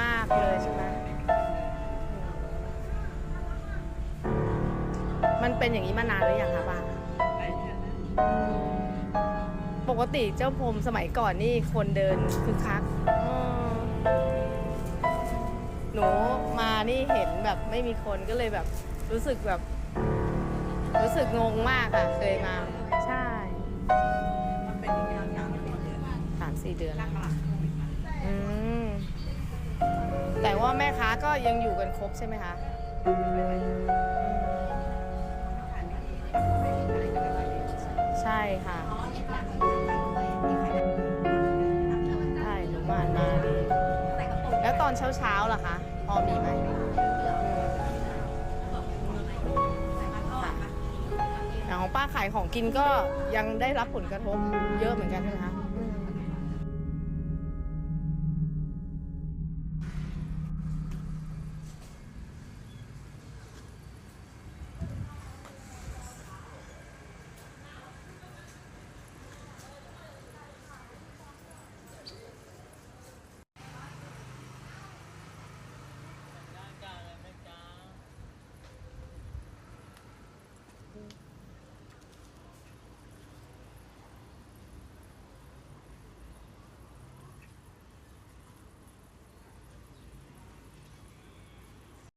มากเลยใช่ไหมมันเป็นอย่างนี้มานานหรือยังคะป้าหลายเดือนแล้วปกติเจ้าพรมสมัยก่อนนี่คนเดินคือคักอืมหนูมานี่เห็นแบบไม่มีคนก็เลยแบบ รู้สึกแบบ รู้สึกงงมากอะเคยมา ใช่มันเป็นอย่างนี้ยาวๆเป็นเดือนสามสี่เดือนหแล้วลักๆโควิดมาอืม แต่ว่าแม่ค้าก็ยังอยู่กันครบใช่ไหมคะใช่ค่ะใช่หนูมามานี่แล้วตอนเช้าเช้าๆล่ะคะ พอมีไหมของป้าขายของกินก็ยังได้รับผลกระทบเยอะเหมือนกันใช่ไหมคะ